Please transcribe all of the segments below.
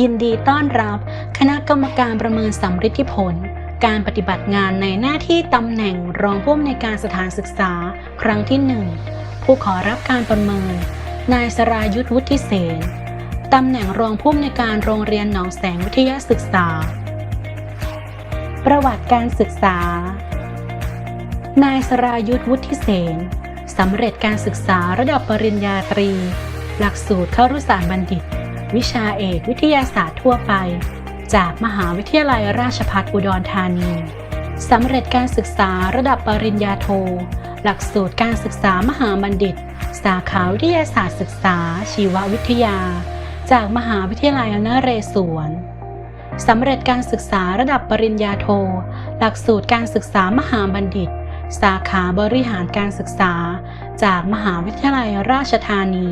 ยินดีต้อนรับ คณะกรรมการประเมินสำฤทธิผล การปฏิบัติงานในหน้าที่ตำแหน่งรองผู้อำนวยการสถานศึกษา ครั้งที่หนึ่งผู้ขอรับการประเมิน นายสรายุทธวุฒิเสนตำแหน่งรองผู้อำนวยการโรงเรียนหนองแสงวิทยาศึกษา ประวัติการศึกษา นายสรายุทธวุฒิเสนสำเร็จการศึกษาระดับปริญญาตรี หลักสูตรเข้ารุศาสตรบัณฑิต วิชาเอกวิทยาศาสตร์ทั่วไป จากมหาวิทยาลัยราชภัฏอุดรธานีสำเร็จการศึกษาระดับปริญญาโท หลักสูตรการศึกษามหาบัณฑิต สาขาวิทยาศาสตร์ศึกษา ชีววิทยา จากมหาวิทยาลัยนเรศวรสำเร็จการศึกษาระดับปริญญาโท หลักสูตรการศึกษามหาบัณฑิต สาขาบริหารการศึกษา จากมหาวิทยาลัยราชธานี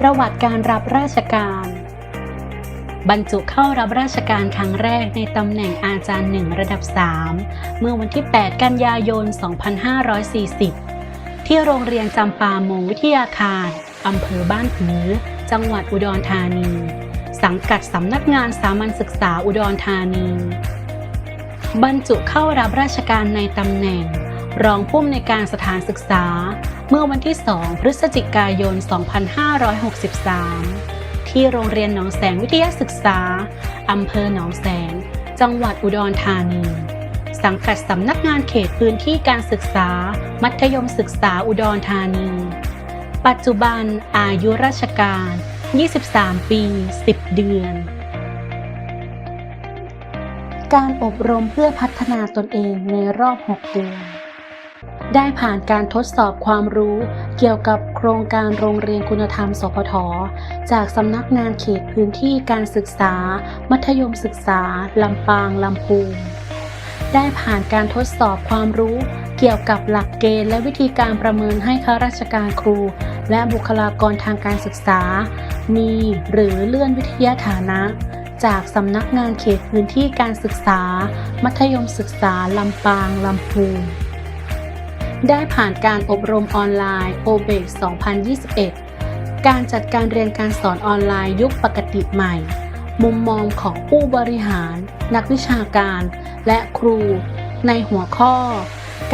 ประวัติการรับราชการ บรรจุเข้ารับราชการครั้งแรกในตำแหน่งอาจารย์หนึ่งระดับ 3 เมื่อวันที่ 8 กันยายน 2540 ที่โรงเรียนจำปามงวิทยาคารอำเภอบ้านผือ จังหวัดอุดรธานี สังกัดสำนักงานสามัญศึกษาอุดรธานี บรรจุเข้ารับราชการในตำแหน่ง รองผู้อำนวยการสถานศึกษา เมื่อวันที่ 2 พฤศจิกายน 2563 ที่โรงเรียนหนองแสงวิทยาศึกษา อำเภอหนองแสง จังหวัดอุดรธานี สังกัดสำนักงานเขตพื้นที่การศึกษา มัธยมศึกษาอุดรธานี ปัจจุบันอายุราชการ 23 ปี 10 เดือน การอบรมเพื่อพัฒนาตนเองในรอบ 6 เดือน ได้ผ่านการทดสอบความรู้เกี่ยวกับโครงการโรงเรียนคุณธรรม สพท จากสำนักงานเขตพื้นที่การศึกษา มัธยมศึกษา ลำปาง ลำพูนได้ผ่านการทดสอบความรู้เกี่ยวกับหลักเกณฑ์และวิธีการประเมินให้ข้าราชการครู และบุคลากรทางการศึกษา มีหรือเลื่อนวิทยาฐานะ จากสำนักงานเขตพื้นที่การศึกษา มัธยมศึกษา ลำปาง ลำพูน ได้ผ่านการอบรมออนไลน์ o b e x 2021 การจัดการเรียนการสอนออนไลน์ยุคปกติใหม่ มุมมองของผู้บริหาร นักวิชาการ และครู ในหัวข้อ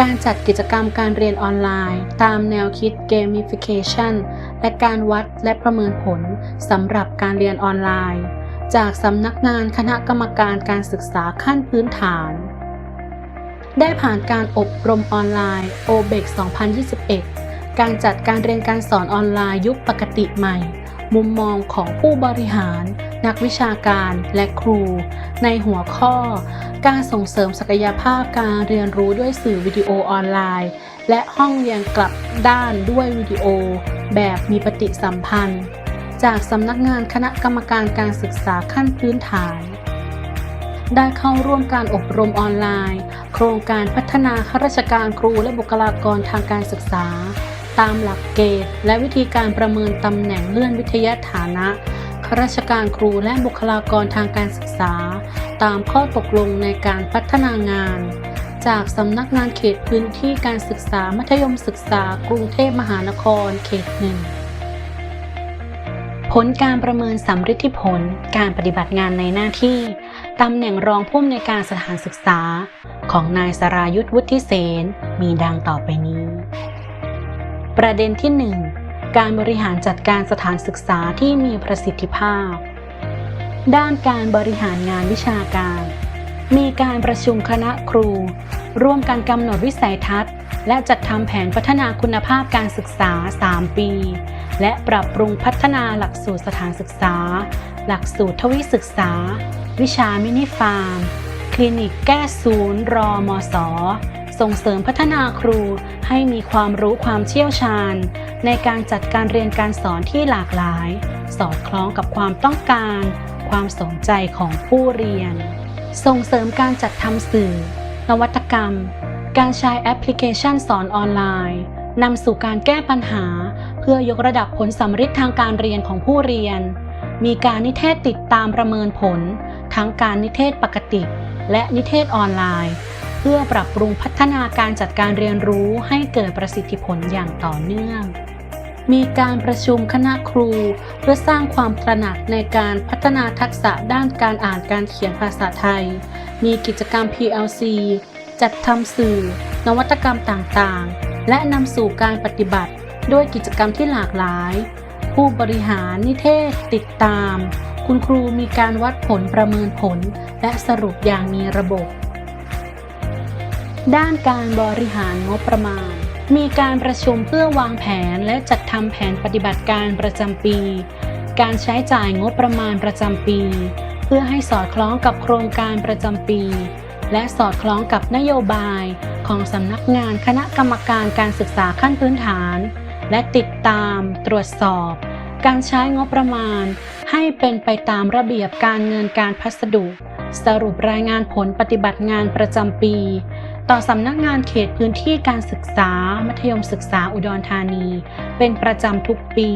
การจัดกิจกรรมการเรียนออนไลน์ ตามแนวคิด Gamification และการวัดและประเมินผลสำหรับการเรียนออนไลน์ จากสำนักงานคณะกรรมการการศึกษาขั้นพื้นฐาน ได้ผ่านการอบรมออนไลน์ o b e x 2021 การจัดการเรียนการสอนออนไลน์ยุคปกติใหม่ มุมมองของผู้บริหาร นักวิชาการและครู ในหัวข้อ การส่งเสริมศักยภาพการเรียนรู้ด้วยสื่อวิดีโอออนไลน์ และห้องเรียนกลับด้านด้วยวิดีโอ แบบมีปฏิสัมพันธ์ จากสำนักงานคณะกรรมการการศึกษาขั้นพื้นฐาน ได้เข้าร่วมการอบรมออนไลน์ โครงการพัฒนาข้าราชการครูและบุคลากรทางการศึกษา ตามหลักเกณฑ์และวิธีการประเมินตำแหน่งเลื่อนวิทยาฐานะข้าราชการครูและบุคลากรทางการศึกษา ตามข้อตกลงในการพัฒนางาน จากสำนักงานเขตพื้นที่การศึกษามัธยมศึกษากรุงเทพมหานครเขตหนึ่งผลการประเมินสำฤทธิผลการปฏิบัติงานในหน้าที่ ตำแหน่งรองผู้อำนวยการสถานศึกษาของนายสรายุทธวุฒิเสนมีดังต่อไปนี้ ประเด็นที่ 1 การบริหารจัดการสถานศึกษาที่มีประสิทธิภาพ ด้านการบริหารงานวิชาการ มีการประชุมคณะครู ร่วมกันกำหนดวิสัยทัศน์ และจัดทำแผนพัฒนาคุณภาพการศึกษา 3 ปี และปรับปรุงพัฒนาหลักสูตรสถานศึกษา หลักสูตรทวิศึกษา วิชามินิฟาร์ม คลินิกแก้ศูนย์รอมอสส่งเสริมพัฒนาครูให้มีความรู้ความเชี่ยวชาญ ในการจัดการเรียนการสอนที่หลากหลาย สอดคล้องกับความต้องการ ความสนใจของผู้เรียน ส่งเสริมการจัดทำสื่อ นวัตกรรม การใช้แอปพลิเคชันสอนออนไลน์นำสู่การแก้ปัญหา เพื่อยกระดับผลสำฤทธิ์ทางการเรียนของผู้เรียน มีการนิเทศติดตามประเมินผล ทั้งการนิเทศปกติ และนิเทศออนไลน์ เพื่อปรับปรุงพัฒนาการจัดการเรียนรู้ให้เกิดประสิทธิผลอย่างต่อเนื่อง มีการประชุมคณะครู เพื่อสร้างความตระหนักในการพัฒนาทักษะด้านการอ่านการเขียนภาษาไทย มีกิจกรรม PLC จัดทำสื่อ นวัตกรรมต่างๆ และนำสู่การปฏิบัติด้วยกิจกรรมที่หลากหลาย ผู้บริหารนิเทศติดตาม คุณครูมีการวัดผลประเมินผล และสรุปอย่างมีระบบ ด้านการบริหารงบประมาณ มีการประชุมเพื่อวางแผนและจัดทำแผนปฏิบัติการประจำปี การใช้จ่ายงบประมาณประจำปี เพื่อให้สอดคล้องกับโครงการประจำปี และสอดคล้องกับนโยบายของสำนักงานคณะกรรมการการศึกษาขั้นพื้นฐาน และติดตามตรวจสอบ การใช้งบประมาณ ให้เป็นไปตามระเบียบการเงินการพัสดุ สรุปรายงานผลปฏิบัติงานประจำปี ต่อสำนักงานเขตพื้นที่การศึกษา มัธยมศึกษาอุดรธานี เป็นประจำทุกปี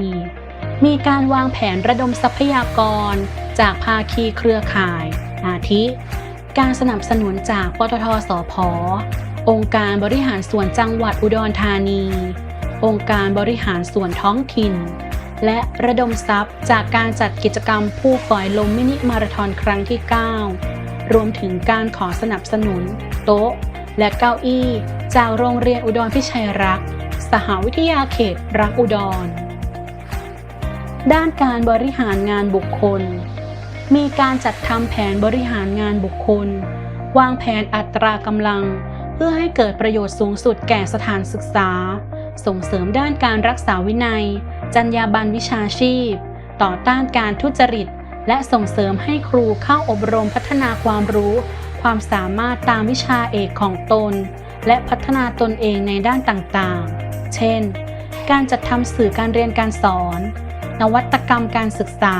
มีการวางแผนระดมทรัพยากร จากภาคีเครือข่าย อาทิ การสนับสนุนจากปตทสพองค์การบริหารส่วนจังหวัดอุดรธานี องค์การบริหารส่วนท้องถิ่น และระดมทรัพย์จากการจัดกิจกรรมผู้ฝอยลมมินิมาราธอนครั้งที่ 9 รวมถึงการขอสนับสนุน โต๊ะ และเก้าอี้ จากโรงเรียนอุดรพิชัยรักษ์สหวิทยาเขตรักอุดร ด้านการบริหารงานบุคคล มีการจัดทำแผนบริหารงานบุคคล วางแผนอัตรากำลัง เพื่อให้เกิดประโยชน์สูงสุดแก่สถานศึกษา ส่งเสริมด้านการรักษาวินัย จรรยาบรรณวิชาชีพ ต่อต้านการทุจริต และส่งเสริมให้ครูเข้าอบรมพัฒนาความรู้ ความสามารถตามวิชาเอกของตน และพัฒนาตนเองในด้านต่างๆ เช่น การจัดทำสื่อการเรียนการสอน นวัตกรรมการศึกษา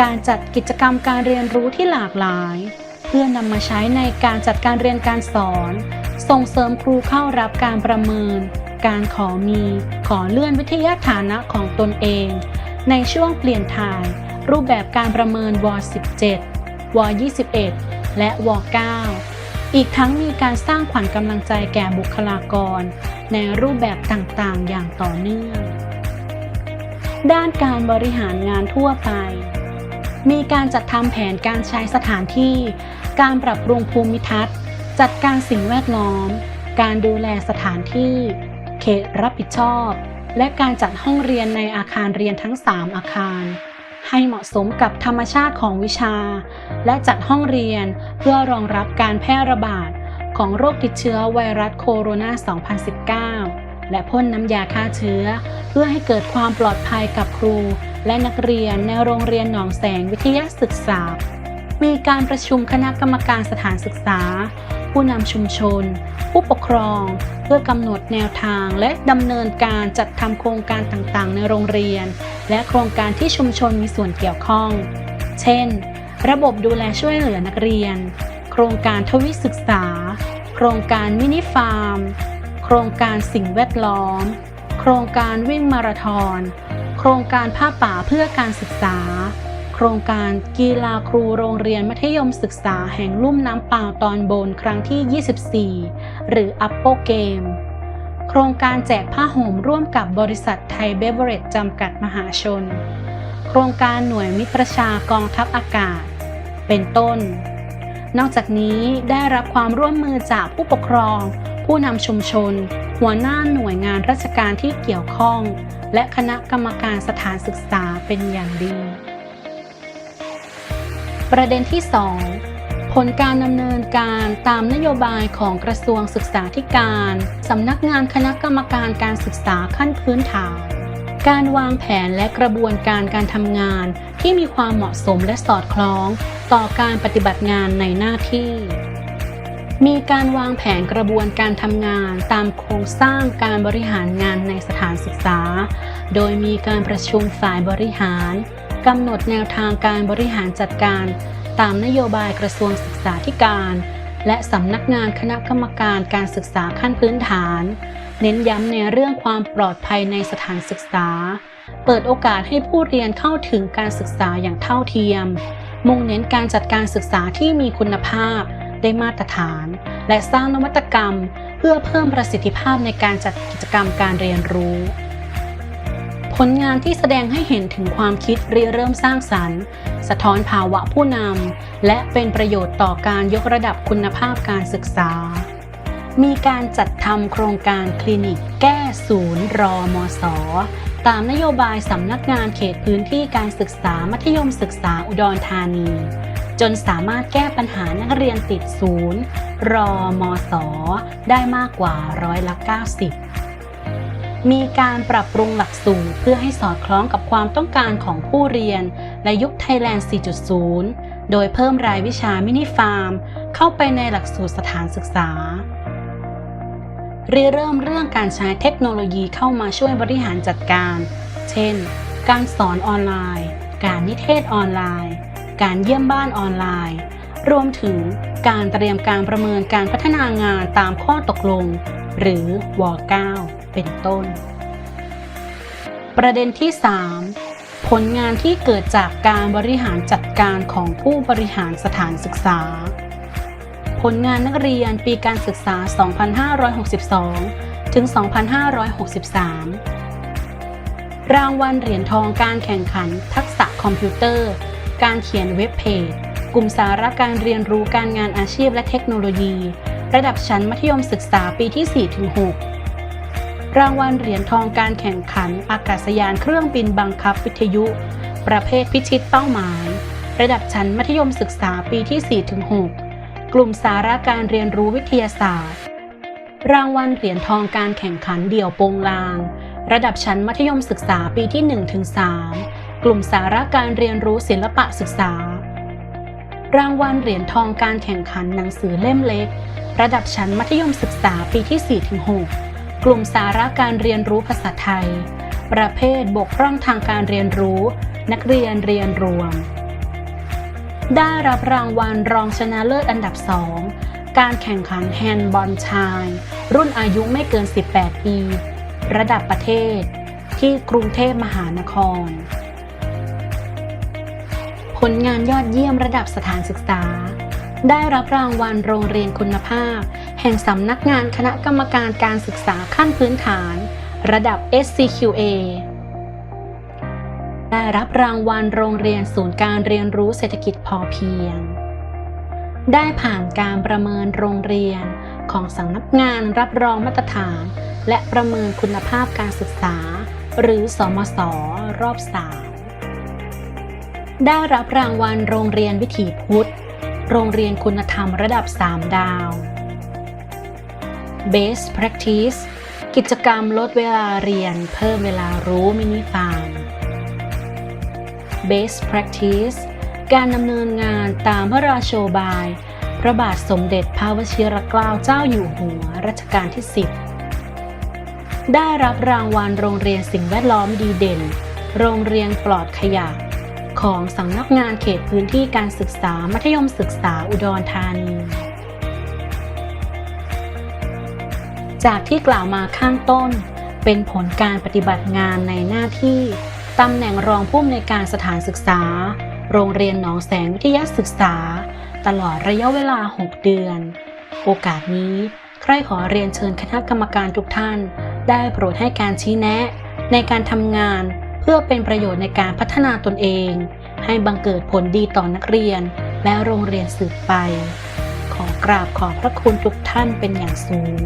การจัดกิจกรรมการเรียนรู้ที่หลากหลาย เพื่อนำมาใช้ในการจัดการเรียนการสอน ส่งเสริมครูเข้ารับการประเมิน การขอมี ขอเลื่อนวิทยาฐานะของตนเอง ในช่วงเปลี่ยนถ่าย รูปแบบการประเมินว17ว21 และว9อีกทั้งมีการสร้างขวัญกำลังใจแก่บุคลากร ในรูปแบบต่างๆ อย่างต่อเนื่อง ด้านการบริหารงานทั่วไป มีการจัดทำแผนการใช้สถานที่ การปรับปรุงภูมิทัศน์ จัดการสิ่งแวดล้อมการดูแลสถานที่ ขตรับผิดชอบ และการจัดห้องเรียนในอาคารเรียนทั้ง 3 อาคาร ให้เหมาะสมกับธรรมชาติของวิชา และจัดห้องเรียนเพื่อรองรับการแพร่ระบาดของโรคติดเชื้อไวรัสโคโรนา 2019 และพ่นน้ำยาฆ่าเชื้อ เพื่อให้เกิดความปลอดภัยกับครู และนักเรียนในโรงเรียนหนองแสงวิทยาศึกษา มีการประชุมคณะกรรมการสถานศึกษา ผู้นำชุมชน ผู้ปกครอง เพื่อกำหนดแนวทางและดำเนินการจัดทำโครงการต่างๆ ในโรงเรียน และโครงการที่ชุมชนมีส่วนเกี่ยวข้อง เช่น ระบบดูแลช่วยเหลือนักเรียน โครงการทวิศึกษา โครงการมินิฟาร์ม โครงการสิ่งแวดล้อม โครงการวิ่งมาราธอน โครงการผ้าป่าเพื่อการศึกษา โครงการกีฬาครูโรงเรียนมัธยมศึกษาแห่งลุ่มน้ำเปล่าตอนบนครั้งที่ 24 หรืออัปโปเกมโครงการแจกผ้าห่มร่วมกับบริษัทไทยเบเวอร์เรจจำกัดมหาชน โครงการหน่วยมิตรประชากองทัพอากาศ เป็นต้น นอกจากนี้ได้รับความร่วมมือจากผู้ปกครอง ผู้นำชุมชน หัวหน้าหน่วยงานราชการที่เกี่ยวข้อง และคณะกรรมการสถานศึกษาเป็นอย่างดี ประเด็นที่ 2 ผลการดำเนินการตามนโยบายของกระทรวงศึกษาธิการสำนักงานคณะกรรมการการศึกษาขั้นพื้นฐาน การวางแผนและกระบวนการการทำงานที่มีความเหมาะสมและสอดคล้อง ต่อการปฏิบัติงานในหน้าที่ มีการวางแผนกระบวนการทำงานตามโครงสร้างการบริหารงานในสถานศึกษา โดยมีการประชุมฝ่ายบริหาร กำหนดแนวทางการบริหารจัดการ ตามนโยบายกระทรวงศึกษาธิการ และสำนักงานคณะกรรมการการศึกษาขั้นพื้นฐาน เน้นย้ำในเรื่องความปลอดภัยในสถานศึกษา เปิดโอกาสให้ผู้เรียนเข้าถึงการศึกษาอย่างเท่าเทียม มุ่งเน้นการจัดการศึกษาที่มีคุณภาพ ได้มาตรฐาน และสร้างนวัตกรรม เพื่อเพิ่มประสิทธิภาพในการจัดกิจกรรมการเรียนรู้ ผลงานที่แสดงให้เห็นถึงความคิดริเริ่มสร้างสรรค์ สะท้อนภาวะผู้นำและเป็นประโยชน์ต่อการยกระดับคุณภาพการศึกษา มีการจัดทำโครงการคลินิกแก้ศูนย์รอมสตามนโยบายสำนักงานเขตพื้นที่การศึกษามัธยมศึกษาอุดรธานี จนสามารถแก้ปัญหานักเรียนติดศูนย์ รอมสได้มากกว่าร้อยละ 90 มีการปรับปรุงหลักสูตรเพื่อให้สอดคล้องกับความต้องการของผู้เรียน ในยุคไทยแลนด์ 4.0 โดยเพิ่มรายวิชามินิฟาร์ม เข้าไปในหลักสูตรสถานศึกษาริเริ่มเรื่องการใช้เทคโนโลยีเข้ามาช่วยบริหารจัดการ เช่น การสอนออนไลน์ การนิเทศออนไลน์ การเยี่ยมบ้านออนไลน์ รวมถึงการเตรียมการประเมินการพัฒนางานตามข้อตกลง หรือว 9 เป็นต้น ประเด็นที่ 3 ผลงานที่เกิดจากการบริหารจัดการของผู้บริหารสถานศึกษา ผลงานนักเรียนปีการศึกษา 2562 ถึง 2563 รางวัลเหรียญทองการแข่งขันทักษะคอมพิวเตอร์ การเขียนเว็บเพจกลุ่มสาระการเรียนรู้การงานอาชีพและเทคโนโลยี ระดับชั้นมัธยมศึกษาปีที่ 4-6 รางวัลเหรียญทองการแข่งขันอากาศยานเครื่องบินบังคับวิทยุ ประเภทพิชิตเป้าหมาย ระดับชั้นมัธยมศึกษาปีที่ 4-6 กลุ่มสาระการเรียนรู้วิทยาศาสตร์ รางวัลเหรียญทองการแข่งขันเดี่ยวโปงลาง ระดับชั้นมัธยมศึกษาปีที่ 1-3 กลุ่มสาระการเรียนรู้ศิลปะศึกษา รางวัลเหรียญทองการแข่งขันหนังสือเล่มเล็ก ระดับชั้นมัธยมศึกษาปีที่ 4-6 กลุ่มสาระการเรียนรู้ภาษาไทย ประเภทบกพร่องทางการเรียนรู้ นักเรียนเรียนรวม ได้รับรางวัลรองชนะเลิศอันดับ2การแข่งขันแฮนด์บอลชาย รุ่นอายุไม่เกิน 18 ปี ระดับประเทศ ที่กรุงเทพมหานคร ผลงานยอดเยี่ยมระดับสถานศึกษา ได้รับรางวัลโรงเรียนคุณภาพ แห่งสำนักงานคณะกรรมการการศึกษาขั้นพื้นฐาน ระดับ SCQA ได้รับรางวัลโรงเรียนศูนย์การเรียนรู้เศรษฐกิจพอเพียง ได้ผ่านการประเมินโรงเรียนของสำนักงานรับรองมาตรฐาน และประเมินคุณภาพการศึกษา หรือสมศรอบ3ได้รับรางวัลโรงเรียนวิถีพุทธ โรงเรียนคุณธรรมระดับ 3 ดาว Best Practice กิจกรรมลดเวลาเรียนเพิ่มเวลารู้มินิฟาร์ม Best Practice การดำเนินงานตามพระราโชบาย พระบาทสมเด็จพระวชิรเกล้าเจ้าอยู่หัวรัชกาลที่ 10 ได้รับรางวัลโรงเรียนสิ่งแวดล้อมดีเด่น โรงเรียนปลอดขยะ ของสำนักงานเขตพื้นที่การศึกษามัธยมศึกษาอุดรธานี จากที่กล่าวมาข้างต้น เป็นผลการปฏิบัติงานในหน้าที่ตำแหน่งรองผู้อำนวยการสถานศึกษา โรงเรียนหนองแสงวิทยาศึกษา ตลอดระยะเวลา 6 เดือน โอกาสนี้ ใครขอเรียนเชิญคณะกรรมการทุกท่าน ได้โปรดให้การชี้แนะ ในการทำงานเพื่อเป็นประโยชน์ในการพัฒนาตนเอง ให้บังเกิดผลดีต่อนักเรียน และโรงเรียนสืบไป ขอกราบขอบพระคุณทุกท่านเป็นอย่างสูง